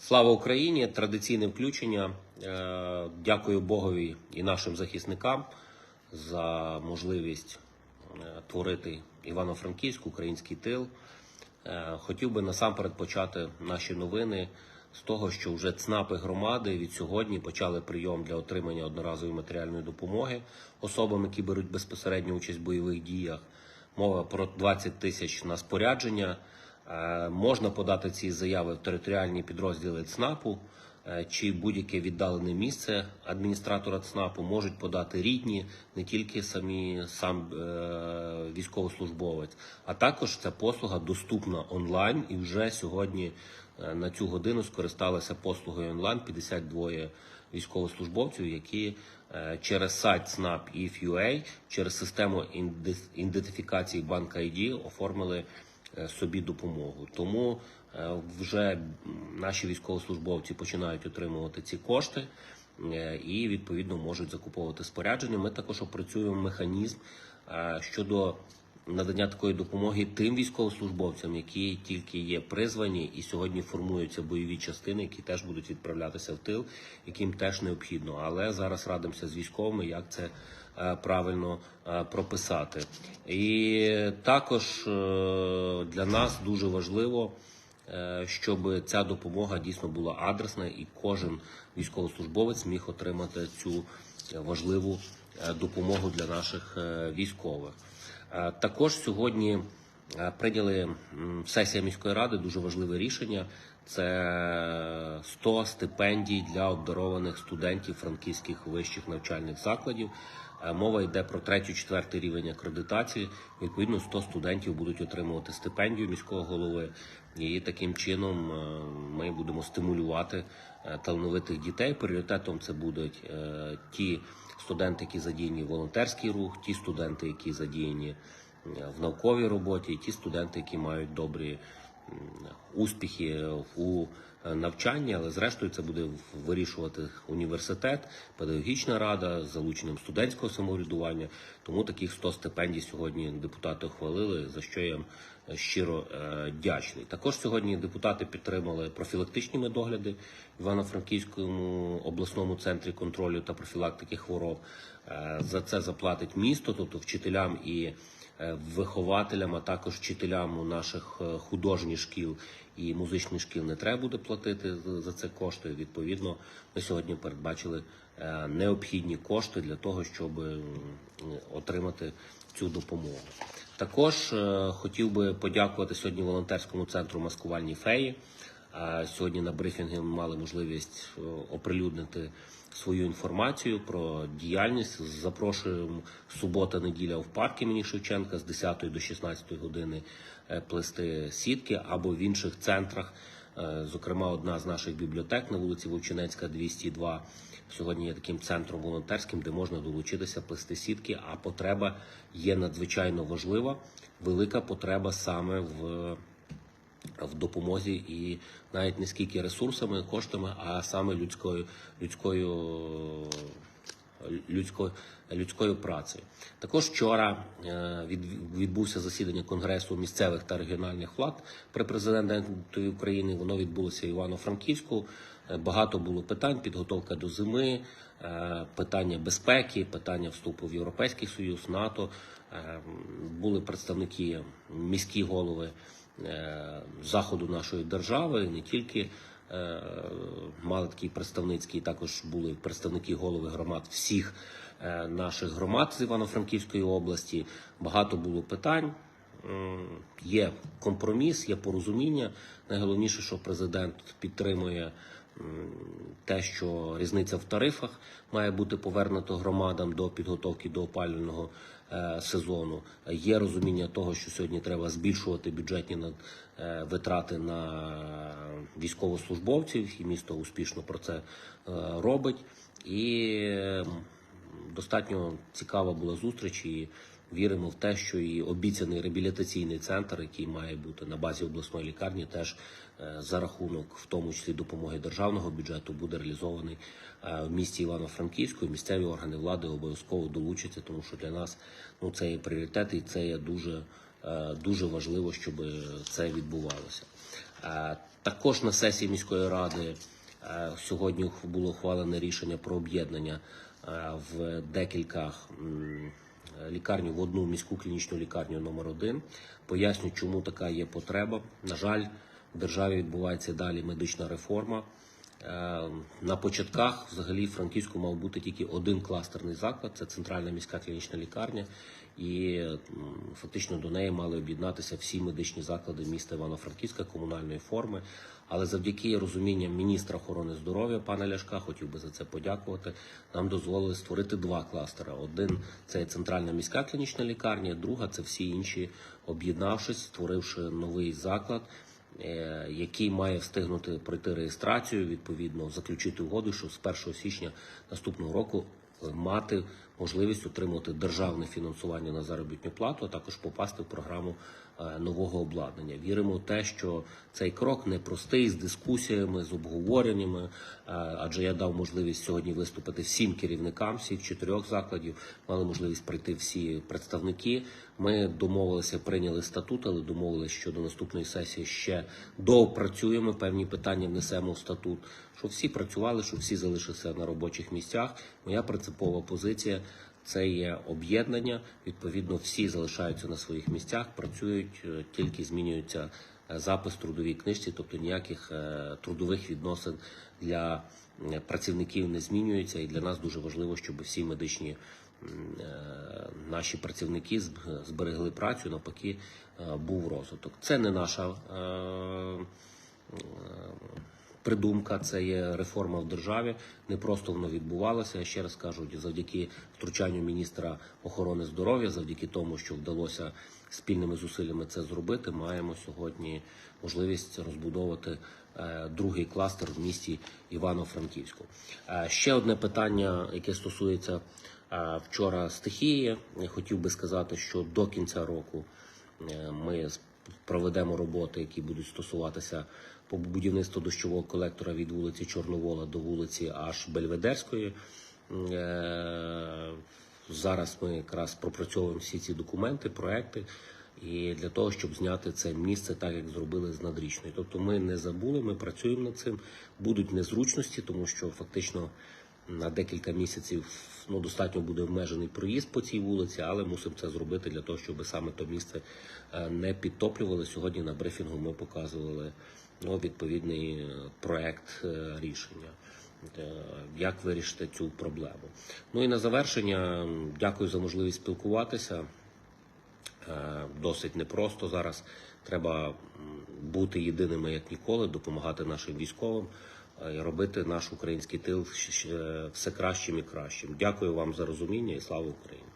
Слава Україні! Традиційне включення. Е, Дякую Богові і нашим захисникам за можливість е, творити Івано-Франківськ, український тил. Е, Хотів би насамперед почати наші новини з того, що вже ЦНАПи громади від сьогодні почали прийом для отримання одноразової матеріальної допомоги особам, які беруть безпосередню участь в бойових діях. Мова про 20 тисяч на спорядження. Е, Можна подати ці заяви в територіальні підрозділи ЦНАПу е, чи будь-яке віддалене місце адміністратора ЦНАПу можуть подати рідні, не тільки самі сам е, військовослужбовець, а також ця послуга доступна онлайн. І вже сьогодні на цю годину скористалися послугою онлайн 52 військовослужбовців, які через сайт ЦНАП IF.UA, через систему ідентифікації банк ID оформили собі допомогу. Тому е, вже наші військовослужбовці починають отримувати ці кошти е, і відповідно можуть закуповувати спорядження. Ми також опрацюємо механізм е, щодо надання такої допомоги тим військовослужбовцям, які тільки є призвані і сьогодні формуються бойові частини, які теж будуть відправлятися в тил, яким теж необхідно. Але зараз радимося з військовими, як це е, правильно е, прописати. І також е, для нас дуже важливо. Щоб ця допомога дійсно була адресна, і кожен військовослужбовець міг отримати цю важливу допомогу для наших військових. Е, Також сьогодні е, прийняли сесія міської ради дуже важливе рішення. Це 100 стипендій для обдарованих студентів франківських вищих навчальних закладів. Е, Мова йде про третю, четвертий рівень акредитації. Відповідно, 100 студентів будуть отримувати стипендію міського голови. І таким чином е, ми будемо стимулювати е, талановитих дітей. Пріоритетом це будуть ті студенти, які задіяні в волонтерський рух, ті студенти, які задіяні в науковій роботі, і ті студенти, які мають добрі успіхи у е, навчанні, але зрештою це буде вирішувати університет, педагогічна рада з залученням студентського самоврядування. Тому таких 100 стипендій сьогодні депутати ухвалили, за що я е, щиро е, вдячний. Також сьогодні депутати підтримали профілактичні медогляди в Івано-Франківському обласному центрі контролю та профілактики хвороб. За це заплатить місто, тобто вчителям і вихователям, а також вчителям у наших е, художніх шкіл і музичних шкіл не треба буде платити за- це кошти. Відповідно, ми сьогодні передбачили е, необхідні кошти для того, щоб отримати цю допомогу. Також е, хотів би подякувати сьогодні волонтерському центру маскувальні феї. Сьогодні на брифінгі ми мали можливість е, оприлюднити свою інформацію про діяльність. Запрошуємо субота-неділя в парк імені Шевченка з 10 до 16 години е, плести сітки або в інших центрах. Е, Зокрема, одна з наших бібліотек на вулиці Вовчинецька, 202, сьогодні є таким центром волонтерським, де можна долучитися плести сітки. А потреба є надзвичайно важлива. Велика потреба саме в в допомозі і навіть не скільки ресурсами, коштами, а саме людською людською людською людською працею. Також вчора е, відбувся засідання Конгресу місцевих та регіональних влад при президентові України. Воно відбулося Івано-Франківську. Е, Багато було питань: підготовка до зими, е, питання безпеки, питання вступу в Європейський Союз, НАТО. Були представники міські голови заходу нашої держави, не тільки е, мали такий представницький, також були представники голови громад всіх е, наших громад з Івано-Франківської області. Багато було питань. Є компроміс, є порозуміння. Найголовніше, що президент підтримує те, що різниця в тарифах має бути повернуто громадам до підготовки до опалювального е, сезону. Є розуміння того, що сьогодні треба збільшувати бюджетні е, витрати на військовослужбовців, і місто успішно про це е, робить. І достатньо цікава була зустріч. І віримо в те, що і обіцяний реабілітаційний центр, який має бути на базі обласної лікарні, теж е, за рахунок, в тому числі допомоги державного бюджету, буде реалізований е, в місті Івано-Франківську. Місцеві органи влади обов'язково долучаться, тому що для нас ну це є пріоритет, і це є дуже, е, дуже важливо, щоб це відбувалося. Також на сесії міської ради сьогодні було ухвалене рішення про об'єднання в декілька лікарню в одну міську клінічну лікарню номер 1 Поясню, чому така є потреба. На жаль, в державі відбувається далі медична реформа. Е, На початках взагалі в Франківську мав бути тільки один кластерний заклад це центральна міська клінічна лікарня, і фактично до неї мали об'єднатися всі медичні заклади міста Івано-Франківська комунальної форми. Але завдяки розумінням міністра охорони здоров'я пана Ляшка, хотів би за це подякувати. Нам дозволили створити два кластери. Один це центральна міська клінічна лікарня, друга це всі інші, об'єднавшись, створивши новий заклад який має встигнути пройти реєстрацію, відповідно заключити угоду, що з 1 січня наступного року е, мати можливість отримати державне фінансування на заробітну плату, а також попасти в програму е, нового обладнання. Віримо в те, що цей крок непростий з дискусіями, з обговореннями, е, адже я дав можливість сьогодні виступити всім керівникам всіх чотирьох закладів. Мали можливість прийти всі представники. Ми домовилися, прийняли статут, але домовилися, що до наступної сесії ще доопрацюємо певні питання, внесемо в статут. Щоб всі працювали, щоб всі залишилися на робочих місцях. Моя принципова позиція це є об'єднання. Відповідно, всі залишаються на своїх місцях, працюють, е, тільки змінюється е, запис в трудовій книжці, тобто ніяких е, трудових відносин для працівників не змінюється. І для нас дуже важливо, щоб всі медичні наші працівники зберегли працю, навпаки, був розвиток. Це не наша. Придумка, це є реформа в державі. Не просто воно відбувалося. Я ще раз кажу, завдяки втручанню міністра охорони здоров'я, завдяки тому, що вдалося спільними зусиллями це зробити, маємо сьогодні можливість розбудовувати е, другий кластер в місті Івано-Франківську. Е, ще одне питання, яке стосується е, вчора стихії. Хотів би сказати, що до кінця року ми проведемо роботи, які будуть стосуватися по будівництву дощового колектора від вулиці Чорновола до вулиці аж Бельведерської. Е, Зараз ми якраз пропрацьовуємо всі ці документи, проекти. І для того, щоб зняти це місце, так як зробили з надрічною. Тобто ми не забули, ми працюємо над цим. Будуть незручності, тому що фактично на декілька місяців ну, достатньо буде обмежений проїзд по цій вулиці, але мусимо це зробити для того, щоб саме то місце е, не підтоплювали. Сьогодні на брифінгу ми показували ну, відповідний е, проект е, рішення. Як вирішити цю проблему? Ну і на завершення дякую за можливість спілкуватися. Досить непросто зараз. Треба бути єдиними як ніколи, допомагати нашим військовим і робити наш український тил е, все кращим і кращим. Дякую вам за розуміння і слава Україні.